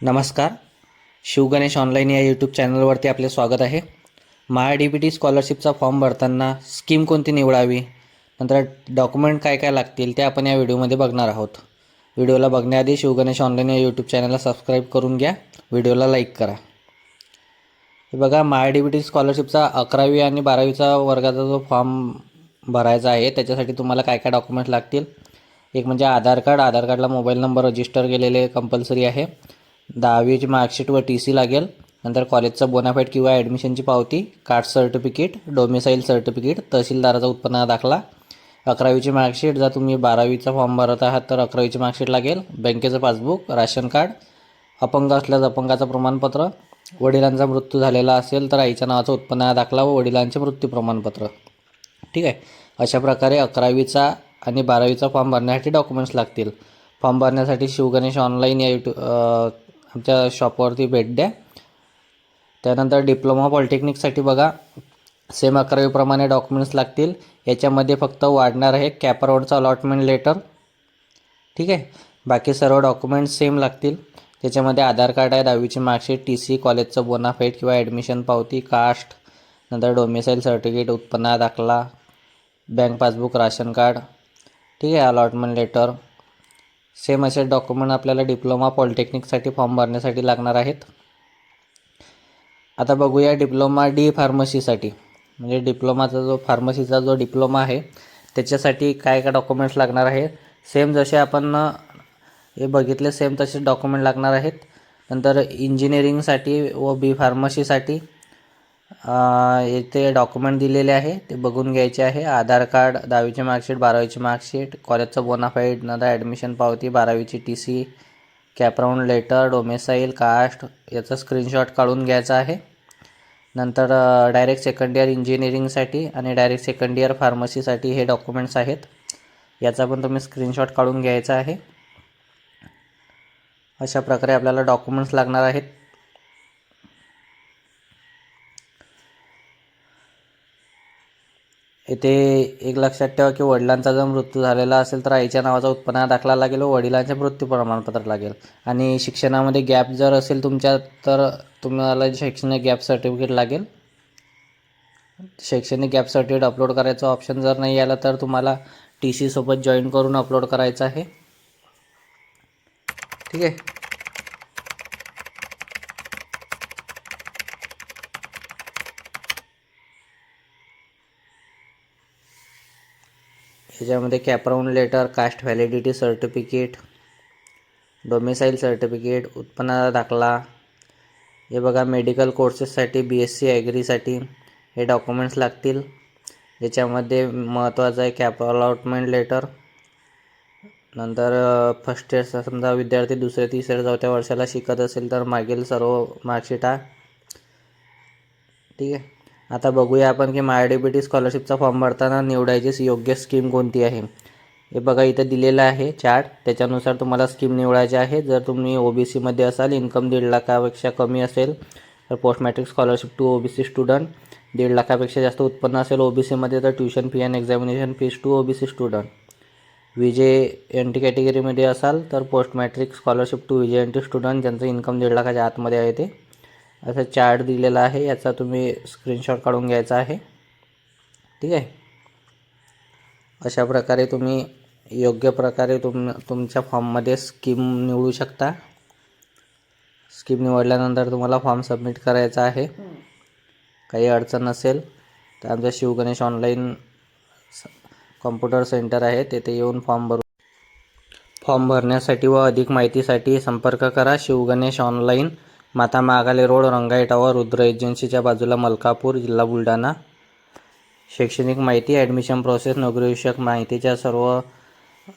नमस्कार. शिवगणेश ऑनलाईन या यूट्यूब चॅनलवरती आपले स्वागत आहे. महा डी बी टी स्कॉलरशिपचा फॉर्म भरताना स्कीम कोणती निवडावी? नंतर डॉक्युमेंट काय काय लागतील ते आपण या व्हिडिओमध्ये बघणार आहोत. व्हिडिओला बघण्याआधी शिवगणेश ऑनलाईन या यूट्यूब चॅनलला सबस्क्राईब करून घ्या. व्हिडिओला लाईक करा. हे बघा महा डी बी टी स्कॉलरशिपचा अकरावी आणि बारावीचा वर्गाचा जो फॉर्म भरायचा आहे त्याच्यासाठी तुम्हाला काय काय डॉक्युमेंट्स लागतील? एक म्हणजे आधार कार्ड आधार कार्डला मोबाईल नंबर रजिस्टर केलेले कंपल्सरी आहे. दहावीची मार्कशीट व टी सी लागेल. नंतर कॉलेजचा बोनाफाईट किंवा ॲडमिशनची पावती कास्ट सर्टिफिकेट डोमिसाईल सर्टिफिकेट तहसीलदाराचा उत्पन्न दाखला. अकरावीची मार्कशीट जर तुम्ही बारावीचा फॉर्म भरत आहात तर अकरावीची मार्कशीट लागेल. बँकेचं पासबुक राशन कार्ड अपंग असल्यास अपंगाचं प्रमाणपत्र. वडिलांचा मृत्यू झालेला असेल तर आईच्या नावाचा उत्पन्न दाखला व वडिलांचे मृत्यू प्रमाणपत्र. ठीक आहे? अशा प्रकारे अकरावीचा आणि बारावीचा फॉर्म भरण्यासाठी डॉक्युमेंट्स लागतील. फॉर्म भरण्यासाठी शिवगणेश ऑनलाईन या यूट्यू आमच्या शॉपवरती भेट द्या त्यानंतर डिप्लोमा पॉलिटेक्निकसाठी बघा सेम अकरावीप्रमाणे डॉक्युमेंट्स लागतील. याच्यामध्ये फक्त वाढणार आहे कॅपरोडचं अलॉटमेंट लेटर ठीक आहे? बाकी सर्व डॉक्युमेंट्स सेम लागतील. त्याच्यामध्ये आधार कार्ड आहे दहावीची मार्कशीट टी सी कॉलेजचं बोनाफाईट किंवा ॲडमिशन पावती कास्ट नंतर डोमिसाईल सर्टिफिकेट उत्पन्न दाखला बँक पासबुक राशन कार्ड. ठीक आहे अलॉटमेंट लेटर सेम असे डॉक्युमेंट आपल्याला डिप्लोमा पॉलिटेक्निकसाठी फॉर्म भरण्यासाठी लागणार आहेत. आता बघूया डिप्लोमा डी फार्मसीसाठी म्हणजे डिप्लोमाचा जो फार्मसीचा जो डिप्लोमा आहे त्याच्यासाठी काय काय डॉक्युमेंट्स लागणार आहे. सेम जसे आपण हे बघितले सेम तसे डॉक्युमेंट लागणार आहेत. नंतर इंजिनिअरिंगसाठी व बी फार्मसीसाठी येथे डॉक्युमेंट दिलेले आहे ते बघून घ्यायचे आहे. आधार कार्ड दहावीची मार्कशीट बारावीची मार्कशीट कॉलेजचं बोनाफाईड नंतर ॲडमिशन पावती बारावीची T C cap round letter domicile caste याचा स्क्रीनशॉट काढून घ्यायचा आहे. नंतर डायरेक्ट सेकंड इयर इंजिनिअरिंगसाठी आणि डायरेक्ट सेकंड इयर फार्मसीसाठी हे डॉक्युमेंट्स आहेत. याचा पण तुम्ही स्क्रीनशॉट काढून घ्यायचा आहे. अशा प्रकारे आपल्याला डॉक्युमेंट्स लागणार आहेत. येथे एक लक्षात ठेवा की वडिलांचा जर मृत्यू झालेला असेल तर आईच्या नावाचा उत्पन्न दाखला लागेल व वडिलांचे मृत्यू प्रमाणपत्र लागेल. आणि शिक्षणामध्ये गॅप जर असेल तुमच्या तर तुम्हाला शैक्षणिक गॅप सर्टिफिकेट लागेल. शैक्षणिक गॅप सर्टिफिकेट अपलोड करायचं ऑप्शन जर नाही आलं तर तुम्हाला टी सीसोबत जॉईन करून अपलोड करायचं आहे. ठीक आहे? ह्याच्यामध्ये cap round letter caste validity certificate domicile certificate उत्पन्नाचा दाखला. हे बघा मेडिकल कोर्सेससाठी बी एस सी ॲग्रीसाठी हे डॉक्युमेंट्स लागतील. याच्यामध्ये महत्त्वाचं आहे कॅप अलॉटमेंट लेटर नंतर फर्स्ट इयर समजा विद्यार्थी दुसऱ्या तिसऱ्या चौथ्या वर्षाला शिकत असेल तर मागील सर्व मार्कशीटा ठीक आहे? आता बघूया आपण की माय डी बी टी स्कॉलरशिपचा फॉर्म भरताना निवडायची योग्य स्कीम कोणती आहे? हे बघा इथं दिलेलं आहे चार्ट त्याच्यानुसार तुम्हाला स्कीम निवडायची आहे. जर तुम्ही ओ बी सीमध्ये असाल इन्कम दीड लाखापेक्षा कमी असेल तर post matric scholarship to O B C student दीड लाखापेक्षा जास्त उत्पन्न असेल ओ बी सीमध्ये तर tuition fee and examination fees to O B C student V J J N T कॅटेगरीमध्ये असाल तर post matric scholarship two V J J N T student ज्यांचं इन्कम दीड लाखाच्या आतमध्ये आहे ते. असं चार्ट दिलेला आहे याचा तुम्ही स्क्रीनशॉट काढून घ्यायचा आहे. ठीक आहे? अशा प्रकारे तुम्ही योग्य प्रकारे तुम तुमच्या फॉर्ममध्ये स्कीम निवडू शकता. स्कीम निवडल्यानंतर तुम्हाला फॉर्म सबमिट करायचा आहे. काही अडचण नसेल तर आमचं शिवगणेश ऑनलाईन कॉम्प्युटर सेंटर आहे. तेथे येऊन फॉर्म भरू. फॉर्म भरण्यासाठी व अधिक माहितीसाठी संपर्क करा. शिवगणेश ऑनलाईन माता महाकाली रोड रंगाई टावर रुद्र एजन्सीच्या बाजूला मलकापूर जिल्हा बुलढाणा. शैक्षणिक माहिती ॲडमिशन प्रोसेस नोकरीविषयक माहितीच्या सर्व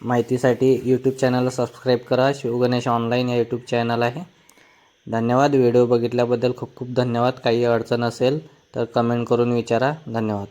माहितीसाठी यूट्यूब चॅनलला सबस्क्राईब करा. शिवगणेश ऑनलाईन या यूट्यूब चॅनल आहे. धन्यवाद. व्हिडिओ बघितल्याबद्दल खूप खूप धन्यवाद. काही अडचण असेल तर कमेंट करून विचारा. धन्यवाद.